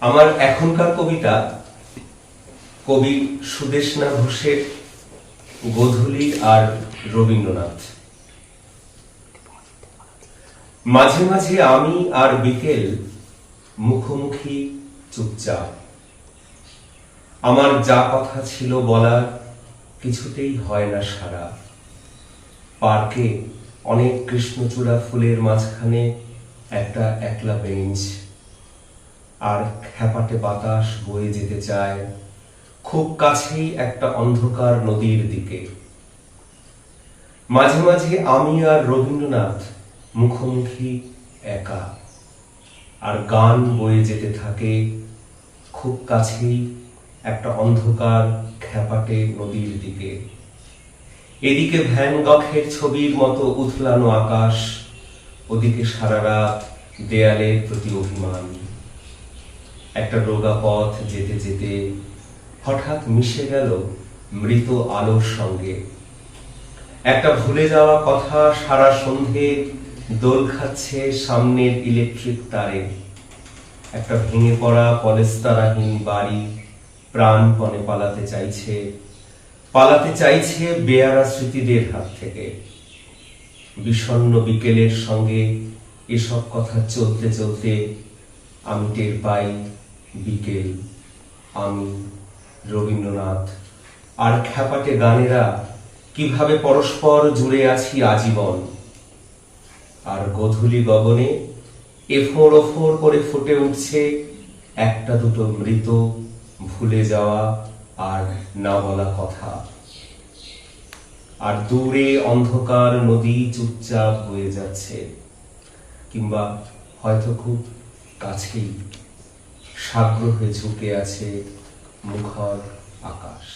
আমার এখনকার কবিতা কবি সুদেশনা ঘোষের গোধূলি আর রবীন্দ্রনাথ। মাঝে মাঝে আমি আর বিকেল মুখোমুখি চুপচাপ। আমার যা কথা ছিল বলার কিছুতেই হয় না সারা পার্কে অনেক কৃষ্ণচূড়া ফুলের মাঝখানে একটা একলা বেঞ্চ। আর খ্যাপাটে বাতাস বয়ে যেতে চায়। খুব কাছেই একটা অন্ধকার নদীর দিকে। মাঝে মাঝে আমি আর রবীন্দ্রনাথ মুখোমুখি একা। আর গান বয়ে যেতে থাকে খুব কাছেই একটা অন্ধকার খ্যাপাটে নদীর দিকে। এদিকে ভ্যান গখের ছবির মতো উথলানো আকাশ, ওদিকে সারা রাত দেয়ালের প্রতি অভিমান। একটা রোগা পথ যেতে যেতে হঠাৎ মিশে গেল মৃত আলোর সঙ্গে। একটা ভুলে যাওয়া কথা সারা সন্ধে দোল খাচ্ছে সামনের ইলেকট্রিক তারে। একটা ভেঙে পড়া পলেস্তারাহীন বাড়ি প্রাণপণে পালাতে চাইছে পালাতে চাইছে বেয়ারা স্মৃতিদের হাত থেকে। বিষণ্ণ বিকেলের সঙ্গে এসব কথা চলতে চলতে আমি টের পাই বিকেল, আমি, রবীন্দ্রনাথ, আর খ্যাপাটে গানেরা, কীভাবে পরস্পর জুড়ে আছি আজীবন? আর গধূলি গগনে এফোর ওফোর করে ফুটে উঠছে একটা দুটো মৃত ভুলে যাওয়া আর না বলা কথা। আর দূরে অন্ধকার নদী চুপচাপ হয়ে যাচ্ছে, কিংবা হয়তো খুব কাছেই সাগ্র হয়ে ঝুঁকে আছে মুখর আকাশ।